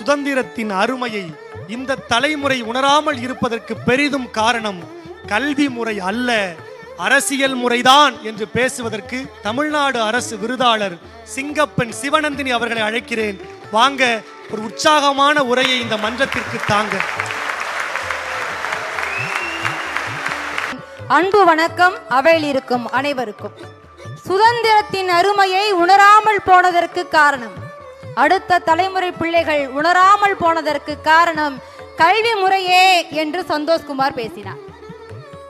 சுதந்திரத்தின் அருமையை இந்த தலைமுறை உணராமல் இருப்பதற்கு பெரிதும் காரணம் கல்வி முறை அல்ல அரசியல் முறைதான் என்று பேசுவதற்கு தமிழ்நாடு அரசு விருதாளர் சிங்கப்பன் சிவநந்தினி அவர்களை அழைக்கிறேன். வாங்க ஒரு உற்சாகமான உரையை இந்த மன்றத்திற்கு தாங்க. அன்பு வணக்கம் அவையில் இருக்கும் அனைவருக்கும். சுதந்திரத்தின் அருமையை உணராமல் போனதற்கு காரணம் அடுத்த தலைமுறை பிள்ளைகள் உணராமல் போனதற்கு காரணம் கல்வி முறையே என்று சந்தோஷ்குமார் பேசினார்.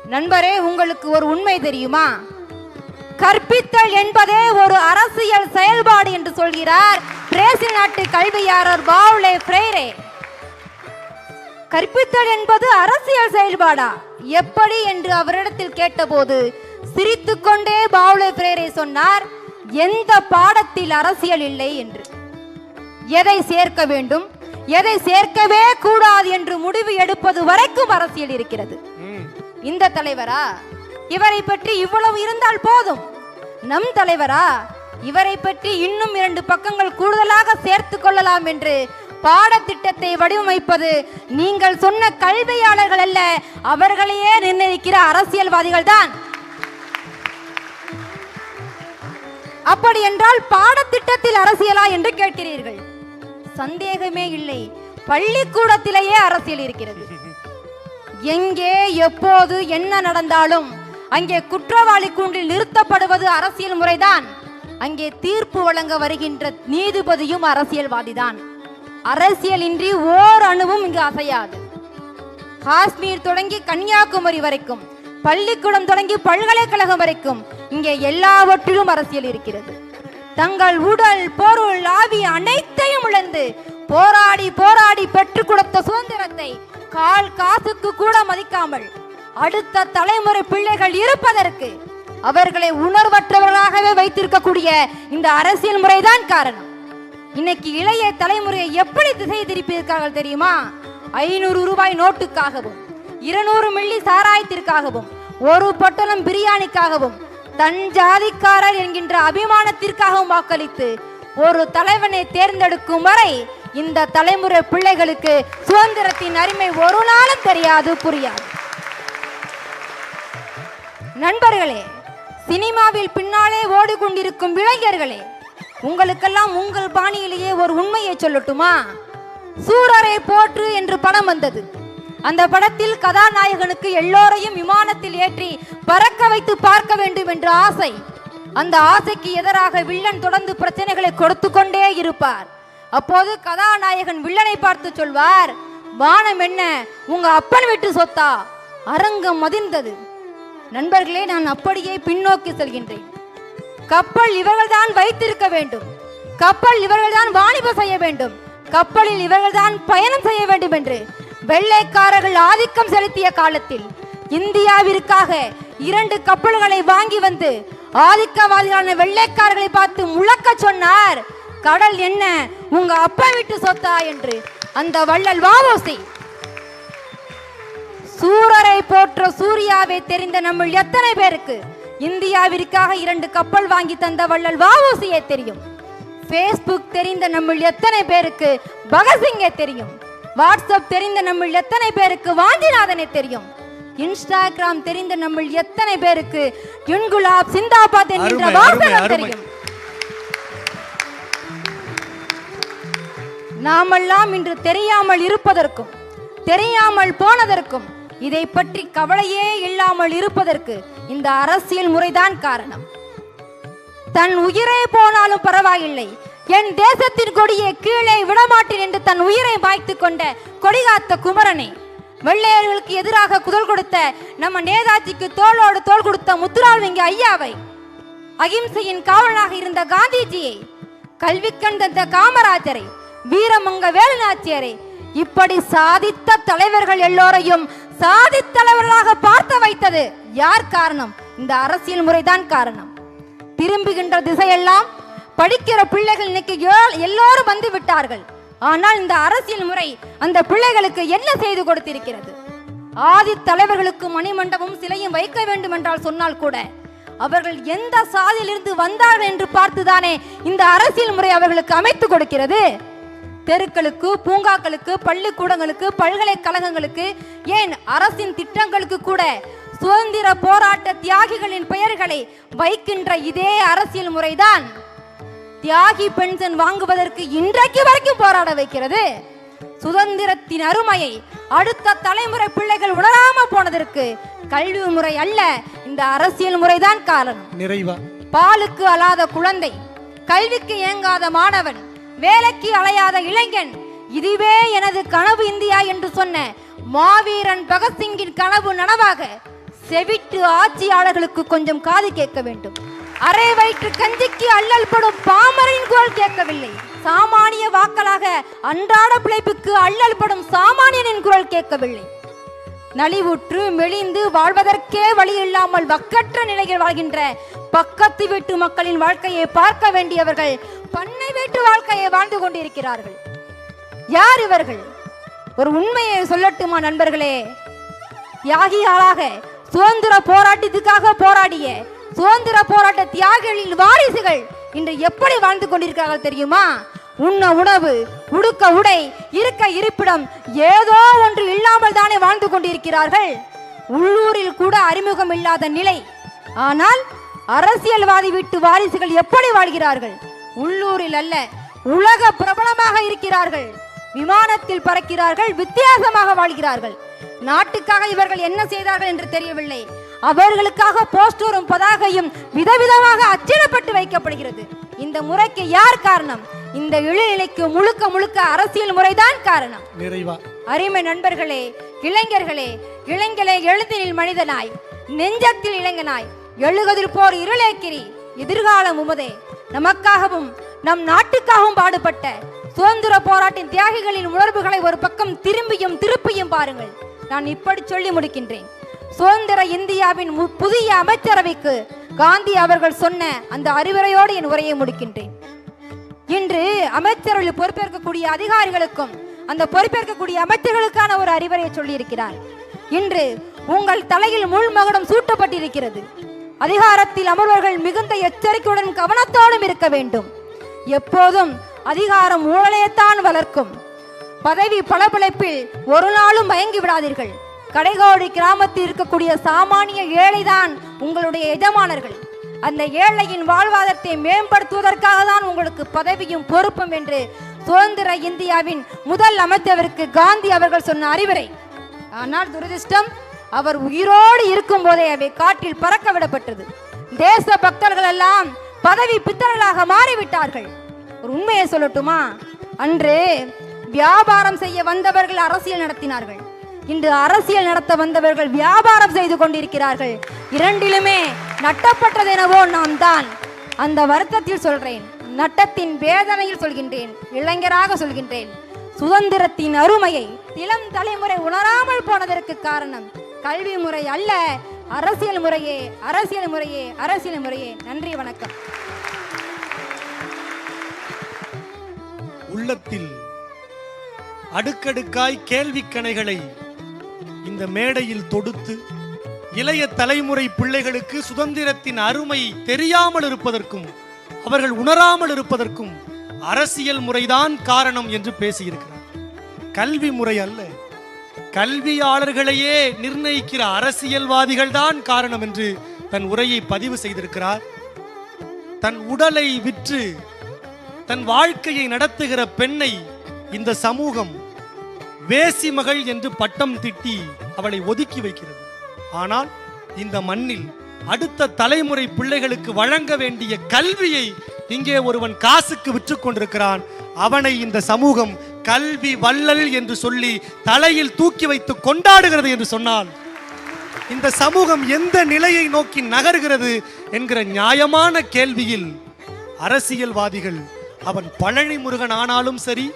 நண்பரே உங்களுக்கு ஒரு உண்மை தெரியுமா? கற்பித்தல் என்பதே ஒரு அரசியல் செயல்பாடு என்று சொல்கிறார் பிரேசில் நாட்டு கல்வியாளர் பாவ்லே பிரேரே கற்பித்தல் என்பது அரசியல் செயல்பாடா? எப்படி என்று அவரிடத்தில் கேட்டபோது சிரித்துக்கொண்டே பாவ்லே பிரேரே சொன்னார் எந்த பாடத்தில் அரசியல் இல்லை? என்று. எதை சேர்க்க வேண்டும்? எதை சேர்க்கவே கூடாது என்று முடிவு எடுப்பது வரைக்கும் அரசியல் இருக்கிறது. இந்த தலைவரா இவரை பற்றி இவ்வளவு இருந்தால் போதும். நம் தலைவரா இவரை பற்றி இன்னும் இரண்டு பக்கங்கள் கூடுதலாக சேர்த்து கொள்ளலாம் என்று பாடத்திட்டத்தை வடிவமைப்பது நீங்கள் சொன்ன கல்வியாளர்கள் அல்ல அவர்களையே நிர்ணயிக்கிற அரசியல்வாதிகள் தான். அப்படி என்றால் பாடத்திட்டத்தில் அரசியலா என்று கேட்கிறீர்கள். சந்தேகமே இல்லை. பள்ளிக்கூடத்திலேயே அரசியல் இருக்கிறது. எங்கே எப்போது என்ன நடந்தாலும் அங்கே குற்றவாளி கூண்டில் நிறுத்தப்படுவது அரசியல் முறைதான். அங்கே தீர்ப்பு வழங்க வருகின்ற நீதிபதியும் அரசியல்வாதிதான். அரசியலின்றி ஓர் அணுவும் இங்கு அசையாது. காஷ்மீர் தொடங்கி கன்னியாகுமரி வரைக்கும் பள்ளிக்கூடம் தொடங்கி பல்கலைக்கழகம் வரைக்கும் இங்கே எல்லாவற்றிலும் அரசியல் இருக்கிறது. தங்கள் உடல் பொருள் ஆவி அனைத்தையும் இழந்து போராடி போராடி பெற்றுக் கொடுத்த சுதந்திரத்தை கால் காசுக்கு கூட மதிக்காமல் அடுத்த தலைமுறை பிள்ளைகள் இருப்பதற்கு அவர்களை உணர்வற்றவர்களாகவே வைத்திருக்கக்கூடிய இந்த அரசியல் முறைதான் காரணம். இன்னைக்கு இளைய தலைமுறையை எப்படி திசை திருப்பியிருக்கார்கள் தெரியுமா? ஐநூறு ரூபாய் நோட்டுக்காகவும் இருநூறு மில்லி சாராயத்திற்காகவும் ஒரு பொட்டலம் பிரியாணிக்காகவும் தன் ஜாதிக்காரர் என்கின்ற அபிமானத்திற்காகவும் வாக்களித்து ஒரு தலைவனை தேர்ந்தெடுக்கும் வரை இந்த தலைமுறை பிள்ளைகளுக்கு சுதந்திரத்தின் அருமை ஒரு நாளும் தெரியாது புரியாது. நண்பர்களே சினிமாவில் பின்னாலே ஓடிக்கொண்டிருக்கும் இளைஞர்களே உங்களுக்கெல்லாம் உங்கள் பாணியிலேயே ஒரு உண்மையை சொல்லட்டுமா? சூரரை போற்று என்று படம் வந்தது. அந்த படத்தில் கதாநாயகனுக்கு எல்லோரையும் விமானத்தில் ஏற்றி பறக்க வைத்து பார்க்க வேண்டும் என்ற ஆசை. அந்த ஆசைக்கு எதிராக வில்லன் தொடர்ந்து பிரச்சனைகளை கொடுத்து கொண்டே இருப்பார். அப்போது கதாநாயகன் வில்லனை பார்த்து சொல்வார் வானம் என்ன? உங்க அப்பன் வீட்டு சொத்தா? அரங்கம் மதிர்ந்தது நண்பர்களே நான் அப்படியே பின்னோக்கி செல்கின்றேன். கப்பல் இவர்கள்தான் வைத்திருக்க வேண்டும். கப்பல் இவர்கள்தான் வாணிபம் செய்ய வேண்டும். கப்பலில் இவர்கள்தான் பயணம் செய்ய வேண்டும் என்று வெள்ளைக்காரர்கள் ஆதிக்கம் செலுத்திய காலத்தில் இந்தியாவிற்காக இரண்டு கப்பல்களை வாங்கி வந்து ஆதிக்கவாதிகளான வெள்ளைக்காரர்களை பார்த்து முழக்க சொன்னார். கடல் என்ன? உங்க அப்பா வீட்டு சொத்தா? என்று அந்த வள்ளல் வாவோசி சூரரை போற்ற சூர்யாவை தெரிந்த நம்ம எத்தனை பேருக்கு இந்தியாவிற்காக இரண்டு கப்பல் வாங்கி தந்த வள்ளல் வாவோசியே தெரியும். ஃபேஸ்புக் தெரிந்த நம்ம எத்தனை பேருக்கு பகத்சிங்கே தெரியும். வாட்ஸ்அப் தெரிந்த நம்ம எத்தனை பேருக்கு வாஞ்சிநாதனை தெரியும்? இன்ஸ்டாகிராம் தெரிந்த நம்ம எத்தனை பேருக்கு? யுன்குலாப் சிந்தாபாத் என்கின்ற அருமை. தெரியும். நாமெல்லாம் இன்று தெரியாமல் இருப்பதற்கும் தெரியாமல் போனதற்கும் இதை பற்றி கவலையே இல்லாமல் இருப்பதற்கு இந்த அரசியல் முறைதான் காரணம். தன் உயிரே போனாலும் பரவாயில்லை என் தேசத்தின் கொடியை கீழே விடமாட்டேன் என்று தன் உயிரை மாய்த்து கொண்ட கொடிகாத்த குமரனை. வெள்ளையர்களுக்கு எதிராக குதல் கொடுத்த நம்ம நேதாஜிக்கு தோளோடு தோல் கொடுத்த முத்துராமலிங்க ஐயாவை அகிம்சையின் காவலனாக இருந்த காந்திஜியை கல்வி கண்ட காமராஜரை வீரமங்க வேலுநாச்சியரை இப்படி சாதித்த தலைவர்கள் எல்லோரையும் சாதித்தலைவர்களாக பார்த்து வைத்தது யார் காரணம்? இந்த அரசியல் முறைதான் காரணம். திரும்புகின்ற திசையெல்லாம் படிக்கிற பிள்ளைகள் இன்னைக்கு எல்லோரும் வந்து விட்டார்கள். ஆனால் இந்த அரசியல் முறை அந்த பிள்ளைகளுக்கு என்ன செய்து கொடுத்திருக்கிறது? ஆதி தலைவர்களுக்கு மணிமண்டபம் சிலையும் வைக்க வேண்டும் என்றால் சொன்னால் கூட அவர்கள் எந்த சாதியிலிருந்து வந்தார்கள் என்று பார்த்துதானே இந்த அரசியல் முறை அவர்களுக்கு அமைத்து கொடுக்கிறது? தெருக்களுக்கு பூங்காக்களுக்கு பள்ளிக்கூடங்களுக்கு பல்கலைக்கழகங்களுக்கு ஏன் அரசின் திட்டங்களுக்கு கூட சுதந்திர போராட்ட தியாகிகளின் பெயர்களை வைக்கின்ற இதே அரசியல் முறைதான்? தியாகி பென்ஷன் வாங்குவதற்கு இன்றைக்கு வரைக்கும் போராட வைக்கிறது. சுதந்திரத்தின் அருமையை அடுத்த தலைமுறை பிள்ளைகள் உணராம போனதற்கு கல்வி முறை அல்ல இந்த அரசியல் முறைதான் காரணம். நிறைவா? பாலுக்கு அழாத குழந்தை கல்விக்கு ஏங்காத மாணவன் வேலைக்கு அலையாத இளைஞன் இதுவே எனது கனவு இந்தியா என்று சொன்ன மாவீரன் பகத்சிங்கின் கனவு நனவாக செவிட்டு ஆட்சியாளர்களுக்கு கொஞ்சம் காது கேட்க வேண்டும். அரை வயிற்று கஞ்சிக்கு அல்லல் படும் பாமரின் குரல் கேட்கவில்லை. சாமானிய வாக்களாக அன்றாட பிழைப்புக்கு அல்லல் படும் சாமானியனின் குரல் கேட்கவில்லை. நலிவுற்று மெலிந்து வாழ்வதற்கே வழி இல்லாமல் வக்கற்ற நிலையில் வாழ்கின்ற பக்கத்து வீட்டு மக்களின் வாழ்க்கையை பார்க்க வேண்டியவர்கள் பண்ணை வீட்டு வாழ்க்கையை வாழ்ந்து கொண்டிருக்கிறார்கள். யார் இவர்கள்? ஒரு உண்மையை சொல்லட்டுமா நண்பர்களே? தியாகிகளாக சுதந்திர போராட்டத்துக்காக சுதந்திர போராட்ட தியாகிகளின் வாரிசுகள் இன்று எப்படி வாழ்ந்து கொண்டிருக்கிறார்கள் தெரியுமா? உண்ண உணவு உடுக்க உடை இருக்க இருப்பிடம் ஏதோ ஒன்று இல்லாமல் தானே வாழ்ந்து கொண்டிருக்கிறார்கள். உள்ளூரில் கூட அறிமுகம் இல்லாத நிலை. ஆனால் அரசியல்வாதி வீட்டு வாரிசுகள் எப்படி வாழ்கிறார்கள்? உள்ளூரில் அல்ல உலக பிரபலமாக இருக்கிறார்கள். விமானத்தில் பறக்கிறார்கள் வித்தியாசமாக வாழ்கிறார்கள். நாட்டுக்காக இவர்கள் என்ன செய்தார்கள் என்று தெரியவில்லை. அவர்களுக்காக போஸ்டரும் பதாகையும் விதவிதமாக அச்சிடப்பட்டு வைக்கப்படுகிறது. இந்த முறைக்கு யார் காரணம்? இந்த இழிநிலைக்கு முழுக்க முழுக்க அரசியல் முறைதான் காரணம். நிறைவா. அருமை நண்பர்களே இளைஞர்களே இளைஞலே எழுந்தினில் மனிதனாய் நெஞ்சத்தில் இளைஞனாய் எழுகதில் போர் இருளேக்கிரி எதிர்காலம் உமதே. நமக்காகவும் நம் நாட்டுக்காகவும் பாடுபட்ட சுதந்திர போராட்டின் தியாகிகளின் உணர்வுகளை ஒரு பக்கம் திரும்பியும் திருப்பியும் பாருங்கள். நான் இப்படி சொல்லி முடிக்கின்றேன். சுதந்திர இந்தியாவின் மு- புதிய அமைச்சரவைக்கு காந்தி அவர்கள் சொன்ன அந்த அறிவுரையோடு என் உரையை முடிக்கின்றேன். இன்று அமைச்சர்கள் பொறுப்பேற்கக்கூடிய அதிகாரிகளுக்கும் அந்த பொறுப்பேற்கக்கூடிய அமைச்சர்களுக்கான ஒரு அறிவுரையை சொல்லியிருக்கிறார். இன்று உங்கள் தலையில் முள் மகுடம் சூட்டப்பட்டிருக்கிறது. அதிகாரத்தில் அமர்வர்கள் மிகுந்த எச்சரிக்கையுடன் கவனத்தோடும் இருக்க வேண்டும். எப்போதும் அதிகாரம் ஊழலையத்தான் வளர்க்கும். பதவி பளபளப்பில் ஒரு நாளும் மயங்கி விடாதீர்கள். கடைகோடி கிராமத்தில் இருக்கக்கூடிய சாமானிய ஏழைதான் உங்களுடைய எஜமானர்கள். அந்த ஏழையின் வாழ்வாதாரத்தை மேம்படுத்துவதற்காக தான் உங்களுக்கு பதவியும் பொறுப்பும் என்று சுதந்திர இந்தியாவின் முதல் அமைச்சருக்கு காந்தி அவர்கள் சொன்ன அறிவுரை. ஆனால் துரதிருஷ்டம் அவர் உயிரோடு இருக்கும் போதே அவை காற்றில் பறக்க விடப்பட்டது. தேச பக்தர்கள் எல்லாம் பதவி பித்தர்களாக மாறிவிட்டார்கள். ஒரு உண்மையை சொல்லட்டுமா? அன்று வியாபாரம் செய்ய வந்தவர்கள் அரசியல் நடத்தினார்கள். இன்று அரசியல் நடத்த வந்தவர்கள் வியாபாரம் செய்து கொண்டிருக்கிறார்கள். இரண்டிலுமே நட்டப்பட்டதெனவோ நாம் தான். அந்த வருத்தத்தில் சொல்றேன். நட்டத்தின் வேதனையில் சொல்கின்றேன். இளைஞராக சொல்கின்றேன். சுதந்திரத்தின் அருமையை இளம் தலைமுறை உணராமல் போனதற்கு காரணம் கல்வி முறை அல்ல. அரசியல் முறையே அரசியல் முறையே அரசியல் முறையே. நன்றி வணக்கம். உள்ளத்தில் அடுக்கடுக்காய் கேள்விக்கணைகளை இந்த மேடையில் தொடுத்து இளைய தலைமுறை பிள்ளைகளுக்கு சுதந்திரத்தின் அருமை தெரியாமல் இருப்பதற்கும் அவர்கள் உணராமல் இருப்பதற்கும் அரசியல் முறைதான் காரணம் என்று பேசியிருக்கிறார். கல்வி முறை அல்ல கல்வியாளர்களையே நிர்ணயிக்கிற அரசியல்வாதிகள் தான் காரணம் என்று தன் உரையை பதிவு செய்திருக்கிறார். தன் உடலை விற்று தன் வாழ்க்கையை நடத்துகிற பெண்ணை இந்த சமூகம் வேசி மகள் என்று பட்டம் திட்டி அவளை ஒதுக்கி வைக்கிறது. ஆனால் இந்த மண்ணில் அடுத்த தலைமுறை பிள்ளைகளுக்கு வழங்க வேண்டிய கல்வியை இங்கே ஒருவன் காசுக்கு விற்று கொண்டிருக்கிறான். அவனை இந்த சமூகம் கல்வி வள்ளல் என்று சொல்லி தலையில் தூக்கி வைத்து கொண்டாடுகிறது என்று சொன்னால் இந்த சமூகம் எந்த நிலையை நோக்கி நகர்கிறது என்கிற நியாயமான கேள்வியில் அரசியல்வாதிகள் அவன் பழனி முருகன் ஆனாலும் சரி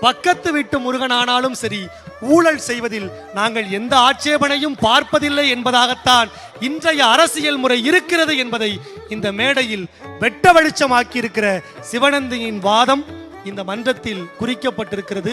பக்கத்து வீட்டு முருகனானாலும் சரி ஊழல் செய்வதில் நாங்கள் எந்த ஆட்சேபனையும் பார்ப்பதில்லை என்பதாகத்தான் இன்றைய அரசியல் முறை இருக்கிறது என்பதை இந்த மேடையில் வெட்ட வெளிச்சமாக்கி இருக்கிற சிவனந்தியின் வாதம் இந்த மன்றத்தில் குறிக்கப்பட்டிருக்கிறது.